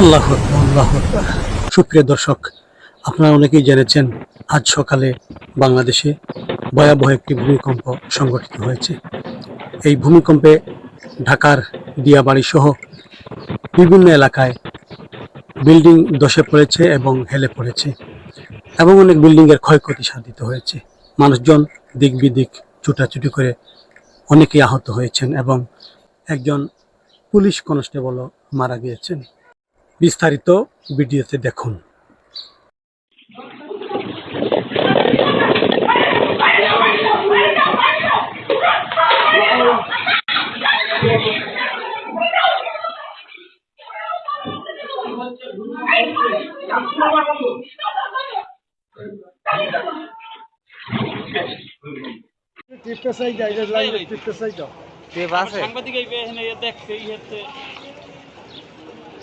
আল্লাহ আল্লাহ সুপ্রিয় দর্শক, আপনারা অনেকেই জেনেছেন, আজ সকালে বাংলাদেশে ভয়াবহ একটি ভূমিকম্প সংঘটিত হয়েছে। এই ভূমিকম্পে ঢাকার দিয়াবাড়ি সহ বিভিন্ন এলাকায় বিল্ডিং ধসে পড়েছে এবং হেলে পড়েছে এবং অনেক বিল্ডিংয়ের ক্ষয়ক্ষতি সাধিত হয়েছে। মানুষজন দিক বিদিক ছুটাছুটি করে অনেকেই আহত হয়েছেন এবং একজন পুলিশ কনস্টেবলও মারা গিয়েছেন। বিস্তারিত ভিডিওতে দেখুন। টিপটা সাইড আই লাইন টিপটা সাইড টেপ আছে। সাংবাদিক এই এখানে দেখছে ইয়েতে এই আসুন দেখ দেখ দেখ এদিক দেখ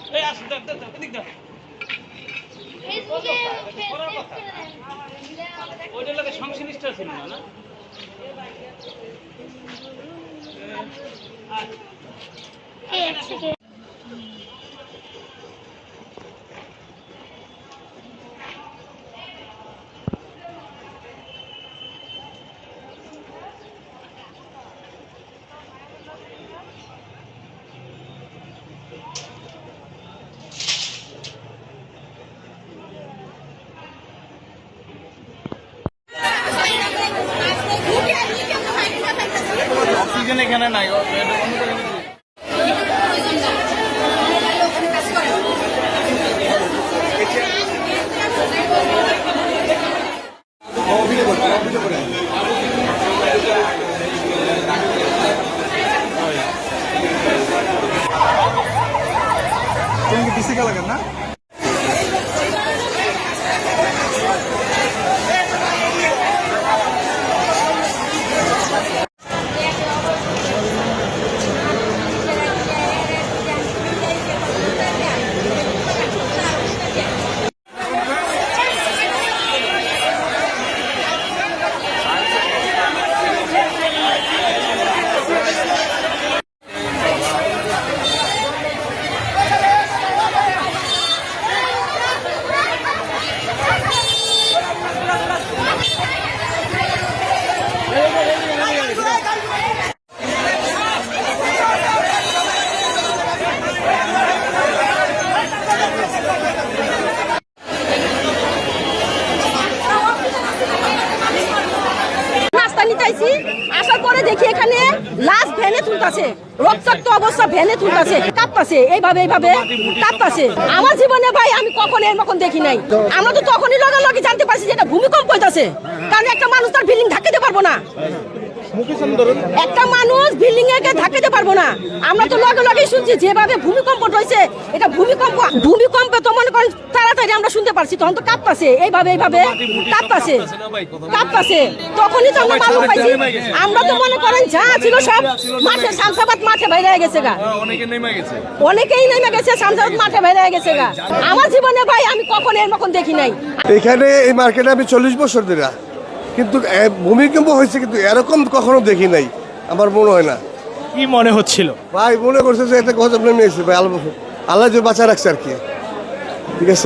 ওইটার লাগে সংশ্লিষ্ট ছিল না না? অক্সিজেন এখানে নাই তুমি কি ডিসি লাগান না দেখি এখানে। লাশ ভ্যানে তুলতাছে। রক্তাক্ত অবস্থা ভ্যানে তুলতাছে। কাঁপতাছে এইভাবে এইভাবে কাঁপতাছে। আমার জীবনে ভাই আমি কখনো এরকম দেখি নাই। আমরা তো তখনই লগে লগে জানতে পারছি যে এটা ভূমিকম্প হইতাছে। কারণ একটা মানুষ তার বিল্ডিং ঢাকিতে পারব না। একটা মানুষ বিল্ডিং একে ঢাকাতে পারব না। আমরা তো লগে লগে শুনছি যেভাবে ভূমিকম্প হয়েছে এটা ভূমিকম্প ভূমিকম্প তো মনে করেন তাড়াতাড়ি আমরা শুনতে পারছি তখন তো কাঁপতাছে এইভাবে এইভাবে কাঁপতাছে কাঁপতাছে তখনই তো আমরা মালুম পাইছি। আমরা তো মনে করেন যা ছিল সব মাঠে শামসাবাদ মাঠে বাইরে গেছে গা। অনেকে নেমে গেছে। অনেকেই নেমে গেছে শামসাবাদ মাঠে বাইরে গেছে গা। আমার জীবনে ভাই আমি কখনো এরকম দেখি নাই। এখানে এই মার্কেটে আমি চল্লিশ বছর ধরে। কিন্তু ভূমিকম্প হয়েছে কিন্তু এরকম কখনো দেখি নাই আমার মনে হয় না। কি মনে হচ্ছিল? ভাই, মনে করছে যে এটা গজব নেমে এসেছে, ভাই, আল্লাহ আল্লাহ যে বাঁচা রাখছে আর কি। ঠিক আছে?